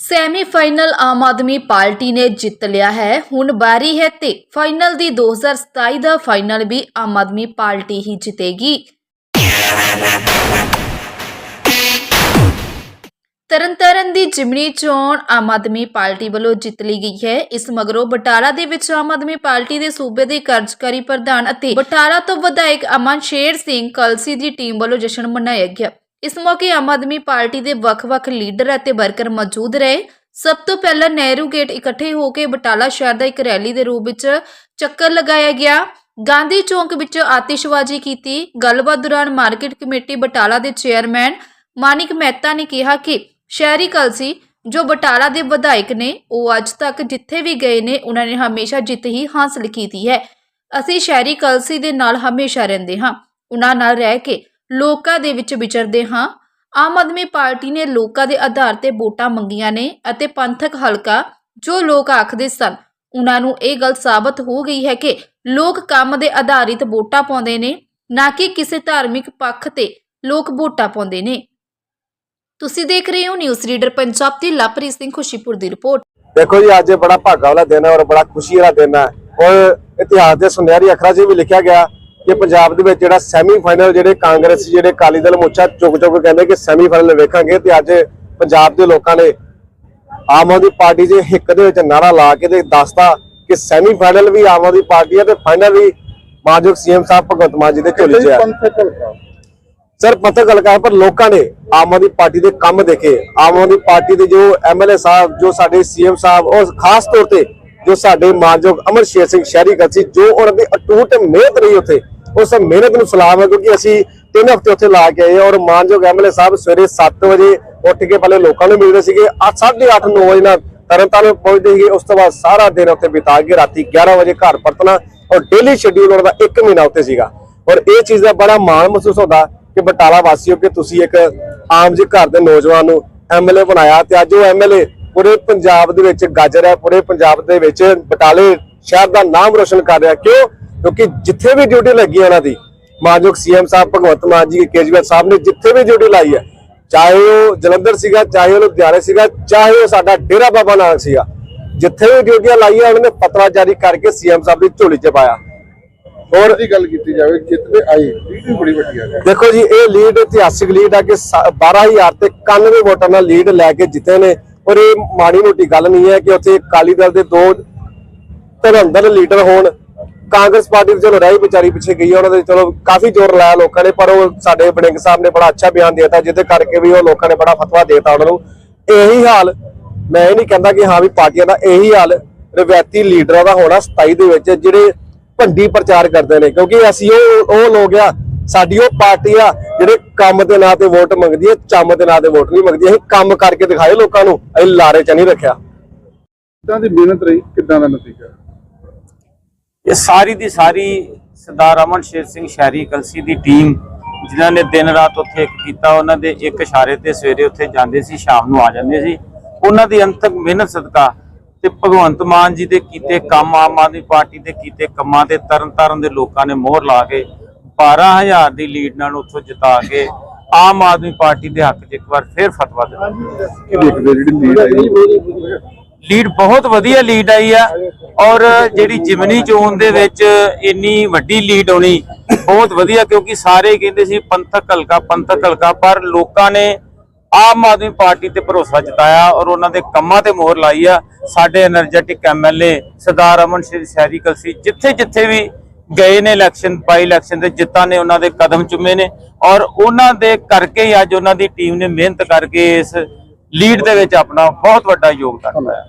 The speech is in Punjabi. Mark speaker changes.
Speaker 1: ਸੈਮੀਫਾਈਨਲ ਆਮ ਆਦਮੀ ਪਾਰਟੀ ਨੇ ਜਿੱਤ ਲਿਆ ਹੈ। ਹੁਣ ਬਾਰੀ ਹੈ ਤੇ ਫਾਈਨਲ ਦੀ 2027 ਦਾ ਫਾਈਨਲ ਵੀ ਆਮ ਆਦਮੀ ਪਾਰਟੀ ਹੀ ਜਿੱਤੇਗੀ। ਤਰਨਤਾਰਨ ਦੀ ਜਿਮਨੀ ਚੋਣ ਆਮ ਆਦਮੀ ਪਾਰਟੀ ਵੱਲੋਂ ਜਿੱਤ ਲਈ ਗਈ ਹੈ। ਇਸ ਮਗਰੋਂ ਬਟਾਲਾ ਦੇ ਵਿੱਚ ਆਮ ਆਦਮੀ ਪਾਰਟੀ ਦੇ ਸੂਬੇ ਦੇ ਕਾਰਜਕਾਰੀ ਪ੍ਰਧਾਨ ਅਤੇ ਬਟਾਲਾ ਤੋਂ ਵਿਧਾਇਕ ਅਮਨ ਸ਼ੇਰ ਸਿੰਘ ਕਲਸੀ ਦੀ ਟੀਮ ਵੱਲੋਂ ਜਸ਼ਨ ਮਨਾਇਆ ਗਿਆ। ਇਸ ਮੌਕੇ ਆਮ ਆਦਮੀ ਪਾਰਟੀ ਦੇ ਵੱਖ-ਵੱਖ ਲੀਡਰ ਅਤੇ ਵਰਕਰ ਮੌਜੂਦ ਰਹੇ। ਸਭ ਤੋਂ ਪਹਿਲਾਂ ਨਹਿਰੂ ਗੇਟ ਇਕੱਠੇ ਹੋ ਕੇ ਬਟਾਲਾ ਸ਼ਹਿਰ ਦਾ ਇੱਕ ਰੈਲੀ ਦੇ ਰੂਪ ਵਿੱਚ ਚੱਕਰ ਲਗਾਇਆ ਗਿਆ। ਗਾਂਧੀ ਚੌਂਕ ਵਿੱਚ ਆਤਿਸ਼ਬਾਜ਼ੀ ਕੀਤੀ। ਗੱਲਬਾਤ ਦੌਰਾਨ ਮਾਰਕੀਟ ਕਮੇਟੀ ਬਟਾਲਾ ਦੇ ਚੇਅਰਮੈਨ ਮਾਨਿਕ ਮਹਿਤਾ ਨੇ ਕਿਹਾ ਕਿ ਸ਼ਹਿਰੀ ਕਲਸੀ ਜੋ ਬਟਾਲਾ ਦੇ ਵਿਧਾਇਕ ਨੇ, ਉਹ ਅੱਜ ਤੱਕ ਜਿੱਥੇ ਵੀ ਗਏ ਨੇ, ਉਹਨਾਂ ਨੇ ਹਮੇਸ਼ਾ ਜਿੱਤ ਹੀ ਹਾਸਲ ਕੀਤੀ ਹੈ। ਅਸੀਂ ਸ਼ਹਿਰੀ ਕਲਸੀ ਦੇ ਨਾਲ ਹਮੇਸ਼ਾ ਰਹਿੰਦੇ ਹਾਂ। ਉਹਨਾਂ ਨਾਲ ਰਹਿ ਕੇ ਲੋਕਾਂ ਦੇ ਵਿੱਚ ਵਿਚਰਦੇ ਹਾਂ। ਆਮ ਆਦਮੀ ਪਾਰਟੀ ਨੇ ਲੋਕਾਂ ਦੇ ਆਧਾਰ ਤੇ ਵੋਟਾਂ ਮੰਗੀਆਂ ਨੇ ਅਤੇ ਪੰਥਕ ਹਲਕਾ ਜੋ ਲੋਕ ਆਖਦੇ ਸਨ, ਉਹਨਾਂ ਨੂੰ ਇਹ ਗੱਲ ਸਾਬਤ ਹੋ ਗਈ ਹੈ ਕਿ ਲੋਕ ਕੰਮ ਦੇ ਆਧਾਰਿਤ ਵੋਟਾਂ ਪਾਉਂਦੇ ਨੇ, ਨਾ ਕਿ ਕਿਸੇ ਧਾਰਮਿਕ ਪੱਖ ਤੇ ਲੋਕ ਵੋਟਾਂ ਪਾਉਂਦੇ ਨੇ। ਤੁਸੀਂ ਦੇਖ ਰਹੇ ਹੋ ਨਿਊਜ਼ ਰੀਡਰ ਪੰਜਾਬ ਦੀ ਲਵਪ੍ਰੀਤ ਸਿੰਘ ਖੁਸ਼ੀਪੁਰ ਦੀ ਰਿਪੋਰਟ।
Speaker 2: ਦੇਖੋ ਜੀ, ਅੱਜ ਇਹ ਬੜਾ ਭਾਗਾ ਵਾਲਾ ਦਿਨ ਹੈ ਔਰ ਬੜਾ ਖੁਸ਼ੀ ਵਾਲਾ ਦਿਨ ਹੈ। ਔਰ ਇਤਿਹਾਸ ਦੇ ਸੁਨਹਿਰੀ ਅੱਖਰਾਂ 'ਚ ਵੀ ਲਿਖਿਆ ਗਿਆ ਕਿ ਪੰਜਾਬ ਦੇ ਵਿੱਚ ਜਿਹੜਾ ਸੈਮੀ ਫਾਈਨਲ ਜਿਹੜੇ ਕਾਂਗਰਸ ਜਿਹੜੇ ਅਕਾਲੀ ਦਲ ਮੋਰਚਾ ਚੁੱਕ ਚੁੱਕ ਕਹਿੰਦੇ ਕਿ ਸੈਮੀ ਫਾਈਨਲ ਵੇਖਾਂਗੇ ਤੇ ਅੱਜ ਪੰਜਾਬ ਦੇ ਲੋਕਾਂ ਨੇ ਆਮ ਆਦਮੀ ਪਾਰਟੀ ਦੇ ਹਿੱਕ ਦੇ ਵਿੱਚ ਨਾਰਾ ਲਾ ਕੇ ਤੇ ਦੱਸਤਾ ਕਿ ਸੈਮੀ ਫਾਈਨਲ ਵੀ ਆਮ ਆਦਮੀ ਪਾਰਟੀ ਹੈ ਤੇ ਫਾਈਨਲ ਵੀ ਮਾਨਯੋਗ ਸੀਐਮ ਸਾਹਿਬ ਭਗਵੰਤ ਮਾਨ ਜੀ ਦੇ ਝੋਲੀ 'ਚ ਹੈ ਸਰ ਪਤਾ ਗੱਲ ਕਰ ਪਰ ਲੋਕਾਂ ਨੇ ਆਮ ਆਦਮੀ ਪਾਰਟੀ ਦੇ ਕੰਮ ਦੇਖੇ। ਆਮ ਆਦਮੀ ਪਾਰਟੀ ਦੇ ਜੋ ਐਮਐਲਏ ਸਾਹਿਬ ਜੋ ਸਾਡੇ ਸੀਐਮ ਸਾਹਿਬ ਉਹ ਖਾਸ ਤੌਰ ਤੇ ਜੋ ਸਾਡੇ ਮਾਨਯੋਗ ਅਮਰ ਸ਼ੇਰ ਸਿੰਘ ਸ਼ਹਿਰੀ ਕਲਸੀ ਜੋ ਉਹਨਾਂ ਦੀ ਅਟੂਟ ਮਿਹਨਤ ਰਹੀ ਉੱਥੇ ਉਸ ਮਿਹਨਤ ਨੂੰ ਸਲਾਮ ਹੈ ਕਿਉਂਕਿ ਅਸੀਂ ਤਿੰਨ ਹਫ਼ਤੇ ਉੱਥੇ ਲਾ ਕੇ ਆਏ ਔਰ ਮਾਨਯੋਗ ਐਮਐਲਏ ਸਾਹਿਬ ਸਵੇਰੇ 7 ਵਜੇ ਉੱਠ ਕੇ ਪਹਿਲੇ ਲੋਕਾਂ ਨੂੰ ਮਿਲਦੇ ਸੀਗੇ। 8:30 9 ਵਜੇ ਨਾਲ ਤਰਨਤਾਰਨ ਪਹੁੰਚਦੇ ਸੀਗੇ। ਉਸ ਤੋਂ ਬਾਅਦ ਸਾਰਾ ਦਿਨ ਉੱਥੇ ਬਿਤਾ ਕੇ ਰਾਤੀ 11 ਵਜੇ ਘਰ ਪਰਤਣਾ ਔਰ ਡੇਲੀ ਸ਼ਡਿਊਲ ਉਹਨਾਂ ਦਾ 1 ਮਹੀਨਾ ਉੱਥੇ ਸੀਗਾ। ਔਰ ਇਹ ਚੀਜ਼ ਦਾ ਬੜਾ ਮਾਣ ਮਹਿਸੂਸ ਹੁੰਦਾ ਕਿ ਬਟਾਲਾ ਵਾਸੀਓ ਕਿ ਤੁਸੀਂ ਇੱਕ ਆਮ ਜਿਹੇ ਘਰ ਦੇ ਨੌਜਵਾਨ ਨੂੰ ਐਮਐਲਏ ਬਣਾਇਆ ਤੇ ਅੱਜ ਉਹ ਐਮਐਲਏ ਪੂਰੇ ਪੰਜਾਬ ਦੇ ਵਿੱਚ ਗੱਜ ਰਿਹਾ ਪੂਰੇ ਪੰਜਾਬ ਦੇ ਵਿੱਚ ਬਟਾਲੇ ਸ਼ਹਿਰ ਦਾ ਨਾਮ ਰੋਸ਼ਨ ਕਰ ਰਿਹਾ। ਕਿਉਂ? ਕਿਉਂਕਿ ਜਿੱਥੇ ਵੀ ਡਿਊਟੀ ਲੱਗੀ ਉਹਨਾਂ ਦੀ ਮਾਨਯੋਗ ਸੀਐਮ ਸਾਹਿਬ ਭਗਵੰਤ ਮਾਨ ਜੀ ਕੇਜਰੀਵਾਲ ਸਾਹਿਬ ਨੇ ਜਿੱਥੇ ਵੀ ਡਿਊਟੀ ਲਾਈ ਹੈ ਚਾਹੇ ਉਹ ਜਲੰਧਰ ਸੀਗਾ ਚਾਹੇ ਉਹ ਲੁਧਿਆਣੇ ਸੀਗਾ ਚਾਹੇ ਉਹ ਸਾਡਾ ਡੇਰਾ ਬਾਬਾ ਨਾਨਕ ਸੀਗਾ ਜਿੱਥੇ ਵੀ ਡਿਊਟੀਆਂ ਲਾਈਆਂ ਉਹਨਾਂ ਨੇ ਪੱਤਰਾ ਜਾਰੀ ਕਰਕੇ ਸੀਐਮ ਸਾਹਿਬ ਦੀ ਝੋਲੀ 'ਚ ਪਾਇਆ।
Speaker 3: ਹੋਰ ਦੀ ਗੱਲ ਕੀਤੀ ਜਾਵੇ ਜਿੱਤਦੇ ਆਏ ਵੀ ਬੜੀ ਵੱਡੀ ਹੈ
Speaker 2: ਦੇਖੋ ਜੀ ਇਹ ਲੀਡ ਇਤਿਹਾਸਿਕ ਲੀਡ ਆ ਕਿ ਸ- 12000 ਤੇ 91 ਵੋਟਾਂ ਨਾਲ ਲੀਡ ਲੈ ਕੇ ਜਿੱਤੇ ਨੇ ਔਰ ਇਹ ਮਾੜੀ ਮੋਟੀ ਗੱਲ ਨਹੀਂ ਹੈ ਕਿ ਉੱਥੇ ਅਕਾਲੀ ਦਲ ਦੇ ਦੋ ਧਰਮਦਰ ਲੀਡਰ ਹੋਣ। ਕਾਂਗਰਸ ਪਾਰਟੀ ਵੀ ਚਲੋ ਰਹਿ ਵਿਚਾਰੀ ਪਿੱਛੇ ਗਈ ਉਹਨਾਂ ਦੇ ਚਲੋ ਕਾਫੀ ਜ਼ੋਰ ਲਾਇਆ ਲੋਕਾਂ ਨੇ, ਪਰ ਉਹ ਸਾਡੇ ਬੜਿੰਗ ਸਾਹਿਬ ਨੇ ਬੜਾ ਅੱਛਾ ਬਿਆਨ ਦਿੱਤਾ, ਜਿਹਦੇ ਕਰਕੇ ਵੀ ਉਹ ਲੋਕਾਂ ਨੇ ਬੜਾ ਫਤਵਾ ਦਿੱਤਾ ਉਹਨਾਂ ਨੂੰ। ਇਹੀ ਹਾਲ, ਮੈਂ ਇਹ ਨਹੀਂ ਕਹਿੰਦਾ ਕਿ ਹਾਂ ਵੀ ਪਾਰਟੀਆਂ ਦਾ ਇਹੀ ਹਾਲ, ਰਵਾਇਤੀ ਲੀਡਰਾਂ ਦਾ ਹੋਣਾ 27 ਦੇ ਵਿੱਚ, ਜਿਹੜੇ ਭੰਡੀ ਪ੍ਰਚਾਰ ਕਰਦੇ ਨੇ, ਕਿਉਂਕਿ ਅਸੀਂ ਉਹ ਉਹ ਲੋਕ ਆ, ਸਾਡੀ ਉਹ ਪਾਰਟੀ ਆ, ਜਿਹੜੇ ਕੰਮ ਦੇ ਨਾਂ ਤੇ ਵੋਟ ਮੰਗਦੀ ਹੈ, ਚੰਮ ਦੇ ਨਾਂ ਤੇ ਵੋਟ ਨਹੀਂ ਮੰਗਦੀ, ਅਸੀਂ ਕੰਮ ਕਰਕੇ ਦਿਖਾਏ ਲੋਕਾਂ ਨੂੰ, ਅਸੀਂ ਲਾਰੇ ਚ ਨਹੀਂ ਰੱਖਿਆ।
Speaker 3: ਕਿੱਦਾਂ ਦੀ ਮਿਹਨਤ ਰਹੀ, ਕਿੱਦਾਂ ਦਾ ਨਤੀਜਾ?
Speaker 4: ਇਹ ਸਾਰੀ ਦੀ ਸਾਰੀ ਸਰਦਾਰ ਅਮਨ ਸ਼ੇਰ ਸਿੰਘ ਸ਼ਹਿਰੀ ਕਲਸੀ ਦੀ ਟੀਮ ਜਿਨ੍ਹਾਂ ਨੇ ਦਿਨ ਰਾਤ ਉੱਥੇ ਕੀਤਾ ਉਹਨਾਂ ਦੇ ਇੱਕ ਇਸ਼ਾਰੇ ਤੇ ਸਵੇਰੇ ਉੱਥੇ ਜਾਂਦੇ ਸੀ ਸ਼ਾਮ ਨੂੰ ਆ ਜਾਂਦੇ ਸੀ। ਉਹਨਾਂ ਦੀ ਅੰਤਕ ਮਿਹਨਤ ਸਦਕਾ ਤੇ ਭਗਵੰਤ ਮਾਨ ਜੀ ਦੇ ਕੀਤੇ ਕੰਮ ਆਮ ਆਦਮੀ ਪਾਰਟੀ ਦੇ ਕੀਤੇ ਕੰਮਾਂ ਤੇ ਤਰਨ ਤਾਰਨ ਦੇ ਲੋਕਾਂ ਨੇ ਮੋਹਰ ਲਾ ਕੇ 12000 ਦੀ ਲੀਡ ਨਾਲ ਉੱਥੋਂ ਜਿਤਾ ਕੇ ਆਮ ਆਦਮੀ ਪਾਰਟੀ ਦੇ ਹੱਕ 'ਚ ਇੱਕ ਵਾਰ ਫੇਰ ਫਤਵਾ ਦਿੱਤਾ।
Speaker 3: ਲੀਡ
Speaker 4: ਬਹੁਤ ਵਧੀਆ ਲੀਡ ਆਈ ਆ। ਔਰ ਜਿਹੜੀ ਜਿਮਨੀ ਚੋਣ ਦੇ ਵਿੱਚ ਇੰਨੀ ਵੱਡੀ ਲੀਡ ਆਉਣੀ ਬਹੁਤ ਵਧੀਆ, ਕਿਉਂਕਿ ਸਾਰੇ ਕਹਿੰਦੇ ਸੀ ਪੰਥਕ ਹਲਕਾ ਪੰਥਕ ਹਲਕਾ, ਪਰ ਲੋਕਾਂ ਨੇ ਆਮ ਆਦਮੀ ਪਾਰਟੀ ਤੇ ਭਰੋਸਾ ਜਤਾਇਆ ਔਰ ਉਹਨਾਂ ਦੇ ਕੰਮਾਂ ਤੇ ਮੋਹਰ ਲਾਈ ਆ। ਸਾਡੇ એનર્ਜੈਟਿਕ ਐਮਐਲਏ ਸਰਦਾਰ ਅਮਨ ਸਿੰਘ ਸੈਰੀ ਕਲਸੀ ਜਿੱਥੇ ਜਿੱਥੇ ਵੀ ਗਏ ਨੇ ਇਲੈਕਸ਼ਨ ਬਾਈ ਇਲੈਕਸ਼ਨ ਦੇ ਜਿੱਤਾਂ ਨੇ ਉਹਨਾਂ ਦੇ ਕਦਮ ਚੁੰਮੇ ਨੇ ਔਰ ਉਹਨਾਂ ਦੇ ਕਰਕੇ ਅੱਜ ਉਹਨਾਂ ਦੀ ਟੀਮ ਨੇ ਮਿਹਨਤ ਕਰਕੇ ਇਸ ਲੀਡ ਦੇ ਵਿੱਚ ਆਪਣਾ ਬਹੁਤ ਵੱਡਾ ਯੋਗਦਾਨ ਪਾਇਆ।